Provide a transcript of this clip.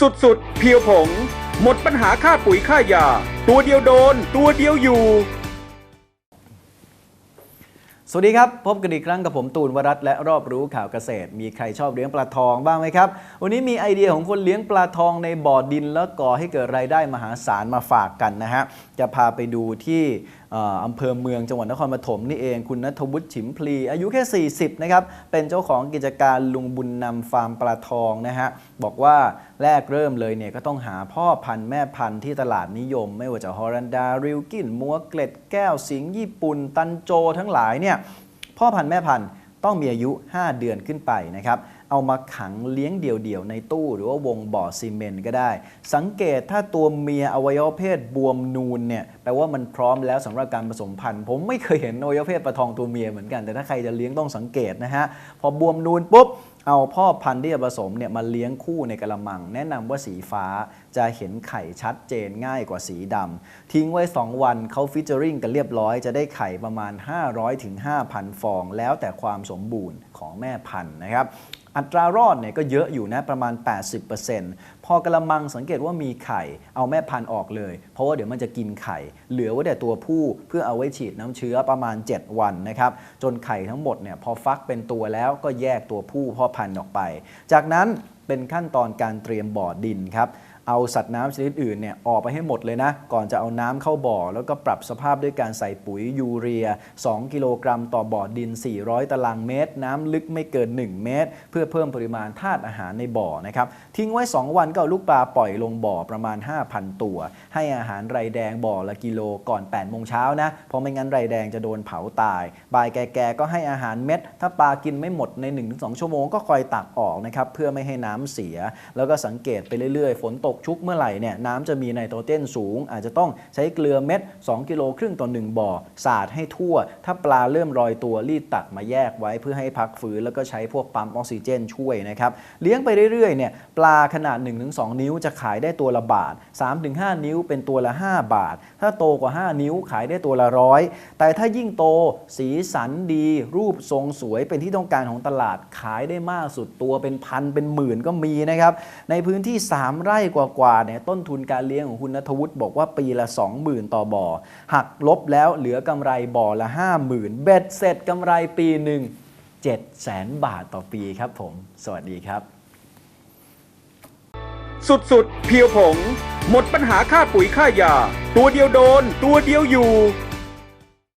สุดๆ เพียวผง หมดปัญหาค่าปุ๋ยค่ายา ตัวเดียวโดน ตัวเดียวอยู่ สวัสดีครับ พบกันอีกครั้งกับผมตูนวรัตน์และรอบรู้ข่าวเกษตร มีใครชอบเลี้ยงปลาทองบ้างไหมครับ วันนี้มีไอเดียของคนเลี้ยงปลาทองในบ่อดินแล้วก่อให้เกิดรายได้มหาศาลมาฝากกันนะฮะ จะพาไปดูที่ อำเภอเมืองจังหวัดนครปฐมนี่เอง คุณนัทวุฒิฉิมพลี อายุแค่ 40 นะครับ เป็นเจ้าของกิจการลุงบุญนำฟาร์มปลาทองนะฮะ บอกว่าแรกเริ่มเลยเนี่ยก็ต้องหาพ่อพันธุ์แม่พันธุ์ที่ตลาดนิยม ไม่ว่าจะฮอรันดา ริวกิน มัวเกล็ดแก้วสิงห์ญี่ปุ่น ตันโจทั้งหลายเนี่ยพ่อพันธุ์แม่พันธุ์ ต้องมีอายุ 5 เดือนขึ้นไปนะครับ เอามาขังเลี้ยงเดี่ยวๆในตู้ หรือว่าวงบ่อซีเมนต์ก็ได้ สังเกตถ้าตัวเมียอวัยวะเพศบวมนูนเนี่ยแปลว่ามันพร้อมแล้วสำหรับการผสมพันธุ์ ผมไม่เคยเห็นอวัยวะเพศปลาทองตัวเมียเหมือนกันแต่ถ้าใครจะเลี้ยงต้องสังเกตนะฮะพอบวมนูนปุ๊บ เอาพ่อพันธุ์ที่จะผสมเนี่ยมาเลี้ยงคู่ในกระมัง แนะนำว่าสีฟ้าจะเห็นไข่ชัดเจนง่ายกว่าสีดำทิ้งไว้ 2 วันเขาฟิชเจอริงกันเรียบร้อยจะได้ไข่ประมาณ 500ถึง5,000 ฟอง แล้วแต่ความสมบูรณ์ของแม่พันธุ์นะครับอัตรารอดเนี่ยก็เยอะอยู่นะประมาณ 80%พอกระมังสังเกตว่ามีไข่ เอาแม่พันธุ์ออกเลย เพราะว่าเดี๋ยวมันจะกินไข่ เหลือไว้แต่ตัวผู้เพื่อเอาไว้ฉีดน้ำเชื้อประมาณ 7 วันนะครับจนไข่ทั้งหมดเนี่ยพอฟักเป็นตัวแล้วก็แยกตัวผู้พ่อพันธุ์ออกไป จากนั้นเป็นขั้นตอนการเตรียมบ่อดินครับเอาสัตว์น้ำชนิดอื่นเนี่ยออกไปให้หมดเลยนะ ก่อนจะเอาน้ำเข้าบ่อ แล้วก็ปรับสภาพด้วยการใส่ปุ๋ยยูเรีย 2 กิโลกรัมต่อบ่อดิน 400 ตารางเมตร น้ำลึกไม่เกิน 1 เมตร เพื่อเพิ่มปริมาณธาตุอาหารในบ่อนะครับทิ้งไว้ 2 วันก็เอาลูกปลาปล่อยลงบ่อประมาณ 5,000 ตัว ให้อาหารไรแดงบ่อละกิโลก่อน8โมงเช้านะเพราะไม่งั้นไรแดงจะโดนเผาตายบ่ายแก่ๆก็ให้อาหารเม็ด ถ้าปลากินไม่หมดใน 1-2 ชั่วโมงก็คอยตักออกนะครับเพื่อไม่ให้น้ำเสีย แล้วก็สังเกตไปเรื่อยๆ ฝนตกชุกเมื่อไหร่เนี่ยน้ำจะมีไนโตรเจนสูง อาจจะต้องใช้เกลือเม็ด 2 กิโลครึ่งต่อ 1 บ่อสาดให้ทั่ว ถ้าปลาเริ่มลอยตัวรีดตักมาแยกไว้เพื่อให้พักฟื้นแล้วก็ใช้พวกปั๊มออกซิเจนช่วยนะครับเลี้ยงไปเรื่อยๆเนี่ยปลาขนาด 1-2 นิ้วจะขายได้ตัวละบาท 3-5 นิ้วเป็นตัวละ 5 บาท ถ้าโตกว่า 5 นิ้วขายได้ตัวละร้อยแต่ถ้ายิ่งโตสีสันดี รูปทรงสวยเป็นที่ต้องการของตลาดขายได้มากสุดตัวเป็นพันเป็นหมื่นก็มีนะครับในพื้นที่ 3 ไร่กว่าๆเนี่ยต้นทุนการเลี้ยงของคุณนทวุฒิบอกว่าปีละ 20,000 ต่อบ่อ หักลบแล้วเหลือกำไรบ่อละ 50,000 เบ็ดเสร็จกำไรปีหนึ่ง7แสนบาทต่อปีครับผม สวัสดีครับ สุดๆ เพียวผง หมดปัญหาค่าปุ๋ยค่ายา ตัวเดียวโดน ตัวเดียวอยู่